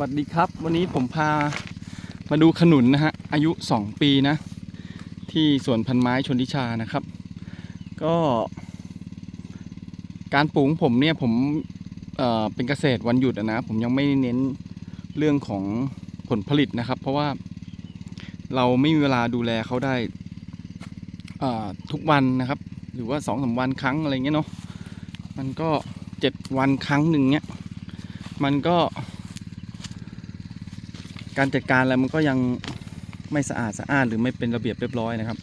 วัสดีครับ วันนี้ผมพามาดูขนุนนะฮะอายุ 2 ปีนะ ที่สวนพันไม้ชนทิชานะครับ ก็ การปลูกผมเนี่ยผมเอ่อเป็นเกษตรวันหยุดนะผมยังไม่เน้นเรื่องของผลผลิตนะครับ เพราะว่าเราไม่มีเวลาดูแลเขาได้ทุกวันนะครับ หรือว่าสองสามวันครั้งอะไรเงี้ยเนาะมันก็เจ็ดวันครั้งหนึ่งเนี้ยมันก็ การจัดการอะไรมันก็ยังไม่สะอาดสะอาดหรือไม่เป็นระเบียบเรียบร้อยนะครับ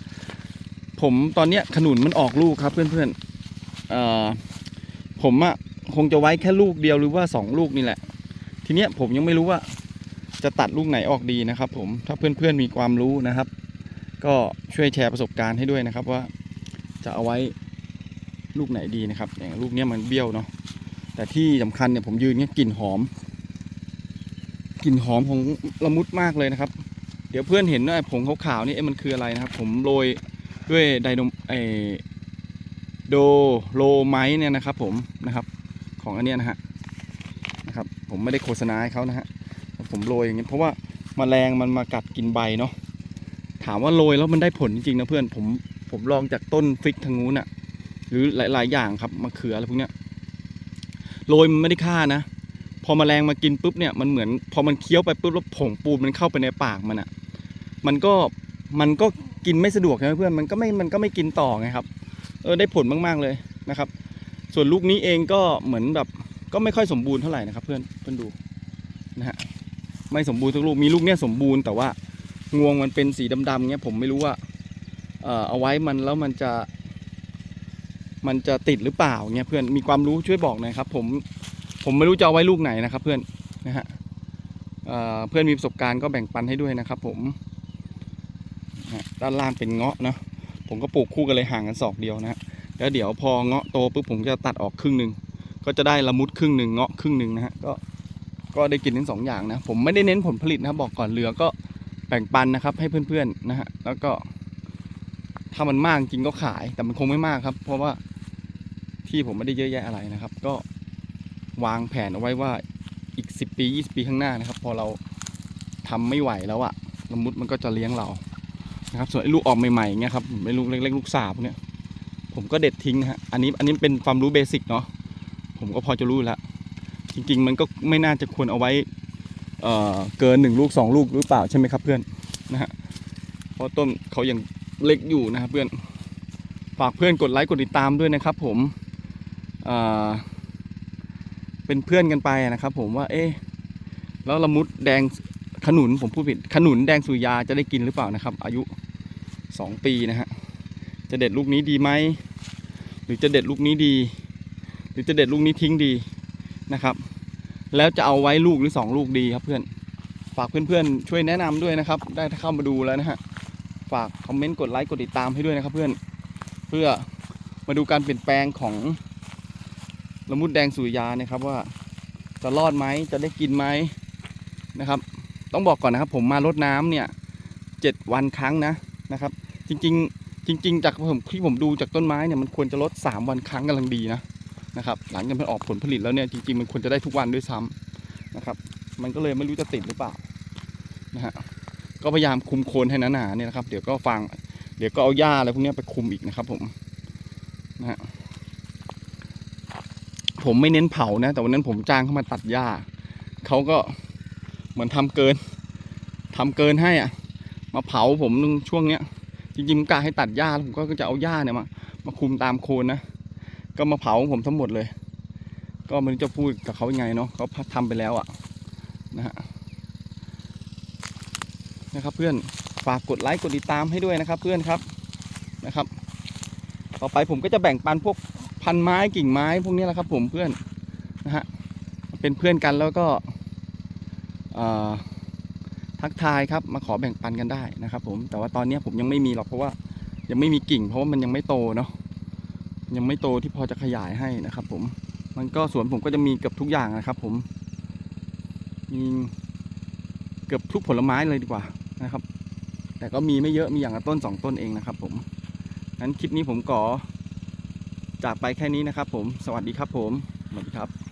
ผมตอนเนี้ยขนุนมันออกลูกครับเพื่อนๆผมอะคงจะไว้แค่ลูกเดียวหรือว่าสองลูกนี่แหละ ทีเนี้ยผมยังไม่รู้ว่าจะตัดลูกไหนออกดีนะครับ ผมถ้าเพื่อนๆมีความรู้นะครับ ก็ช่วยแชร์ประสบการณ์ให้ด้วยนะครับว่าจะเอาไว้ลูกไหนดีนะครับอย่างลูกเนี้ยมันเบี้ยวเนาะแต่ที่สำคัญเนี่ยผมยืนเนี้ยกลิ่นหอม กลิ่นหอมของละมุดมากเลยนะครับ เดี๋ยวเพื่อนเห็นว่าผงขาวๆนี่มันคืออะไรนะครับ ผมโรยด้วยไดโนไอโดโลไมเนี่ยนะครับ ผมนะครับ ของอันเนี้ยนะฮะนะครับ ผมไม่ได้โฆษณาให้เขานะฮะผมโรยอย่างเงี้ยเพราะว่าแมลงมันมากัดกินใบเนาะถามว่าโรยแล้วมันได้ผลจริงๆนะเพื่อนผมผมลองจากต้นฟิกทางนู้นอะหรือหลาย ๆ อย่างครับมะเขืออะไรพวกเนี้ยโรยมันไม่ได้ฆ่านะ พอมแมลงมากินปุ๊บเนี่ยมันเหมือนพอมันเคี้ยวไปปุ๊บแล้วผงปูนมันเข้าไปในปากมันอะ่ะมันก็มันก็กินไม่สะดวกใช่ไหมเพื่อนมันก็ไม่มันก็ไม่กินต่อไงครับเออได้ผลมากๆเลยนะครับ ส่วนลูกนี้เองก็เหมือนแบบก็ไม่ค่อยสมบูรณ์เท่าไหร่นะครับ เพื่อนเพื่อนดูนะฮะไม่สมบูรณ์ทุกลูกมีลูกเนี้ยสมบูรณ์แต่ว่างวงมันเป็นสีดำๆเงี้ยผมไม่รู้ว่าเออเอาไว้มันแล้วมันจะ มันจะติดหรือเปล่าเงี้ยเพื่อนมีความรู้ช่วยบอกหน่อยครับ ผม ผมไม่รู้จะเอาไว้ลูกไหนนะครับเพื่อนนะฮะเเพื่อนมีประสบการณ์ก็แบ่งปันให้ด้วยนะครับ ผมด้านล่างเป็นเงาะเนาะผมก็ปลูกคู่กันเลยห่างกันศอกเดียวนะฮะแล้วเดี๋ยวพอเงาะโตปุ๊บผมจะตัดออกครึ่งหนึ่งก็จะได้ละมุดครึ่งหนึ่งเงาะครึ่งหนึ่งนะฮะก็ก็ได้กินทั้งสองอย่างนะผมไม่ได้เน้นผลผลิตนะบบอกก่อนเหลือก็แบ่งปันนะครับให้เพื่อนๆนะฮะแล้วก็ถ้ามันมากจริงก็ขายแต่มันคงไม่มากครับ เพราะว่าที่ผมไม่ได้เยอะแยะอะไรนะครับ ก็ วางแผนเอาไว้ว่าอีก 10 ปี 20 ปีข้างหน้านะครับ พอเราทำไม่ไหวแล้วอะละมุดมันก็จะเลี้ยงเรานะครับ ส่วนไอ้ลูกออกใหม่ๆอย่างเงี้ยครับไอ้ลูกเล็กๆลูกสาบพวเนี้ยผมก็เด็ดทิ้งฮะอันนี้อันนี้เป็นความรู้เบสิกเนาะผมก็พอจะรู้แล้วจริง ๆ มันก็ไม่น่าจะควรเอาไว้เอ่อเกินหนึ่งลูกสองลูกหรือเปล่าใช่ไหมครับเพื่อนนะฮะเพราะต้นเขายังเล็กอยู่นะครับเพื่อนฝากเพื่อนกดไลค์กดติดตามด้วยนะครับผมอ่อ เป็นเพื่อนกันไปนะครับ ผมว่าเอ๊ะแล้วละมุดแดงขนุนผมพูดผิดขนุนแดงสุยาจะได้กินหรือเปล่านะครับ อายุ 2 ปีนะฮะจะเด็ดลูกนี้ดีไหมหรือจะเด็ดลูกนี้ดี หรือจะเด็ดลูกนี้ทิ้งดีนะครับ แล้วจะเอาไว้ลูกหรือ 2 ลูกดีครับเพื่อนฝากเพื่อนๆช่วยแนะนำด้วยนะครับ ได้เข้ามาดูแล้วนะฮะฝากคอมเมนต์กดไลค์กดติดตามให้ด้วยนะครับเพื่อนเพื่อมาดูการเปลี่ยนแปลงของ ละมุดแดงสุริยานะครับว่าจะรอดไหมจะได้กินไหมนะครับ ต้องบอกก่อนนะครับ ผมมารดน้ำเนี่ยเจ็ดวันครั้งนะนะครับ จริงๆจริง ๆ จากผมที่ผมดูจากต้นไม้เนี่ยมันควรจะลด 3 วันครั้งกำลังดีนะนะครับ หลังจากมันออกผลผลิตแล้วเนี่ยจริงๆมันควรจะได้ทุกวันด้วยซ้ำนะครับ มันก็เลยไม่รู้จะติดหรือเปล่านะฮะก็พยายามคุมโคนให้หนาๆเนี่ยนะครับ เดี๋ยวก็ฟัง เดี๋ยวก็เอาหญ้าอะไรพวกนี้ไปคุมอีกนะครับผมนะฮะ ผมไม่เน้นเผานะ แต่วันนั้นผมจ้างเขามาตัดหญ้าเขาก็เหมือนทำเกินทำเกินให้อะ มาเผาผมนึงช่วงเนี้ยจริงๆผมกะให้ตัดหญ้าผมก็จะเอาหญ้าเนี่ยมามาคุมตามโคนนะก็มาเผาผมทั้งหมดเลย ก็ไมันจะพูดกับเขายังไงเนาะเขาทำไปแล้วอะนะฮะนะครับเพื่อนฝากกดไลค์กดติดตามให้ด้วยนะครับเพื่อนครับนะครับ ต่อไปผมก็จะแบ่งปันพวกพันไม้กิ่งไม้พวกนี้แหละครับ ผมเพื่อนนะฮะเป็นเพื่อนกันแล้วก็ทักทายครับมาขอแบ่งปันกันได้นะครับ ผมแต่ว่าตอนนี้ผมยังไม่มีหรอกเพราะว่ายังไม่มีกิ่ง เพราะว่ามันยังไม่โตเนาะยังไม่โตที่พอจะขยายให้นะครับ ผมมันก็สวนผมก็จะมีเกือบทุกอย่างนะครับ ผมมีเกือบทุกผลไม้เลยดีกว่านะครับ แต่ก็มีไม่เยอะมีอย่างละต้นสองต้นเองนะครับ ผม งั้นคลิปนี้ผมก่อจากไปแค่นี้นะครับผม สวัสดีครับผม สวัสดีครับ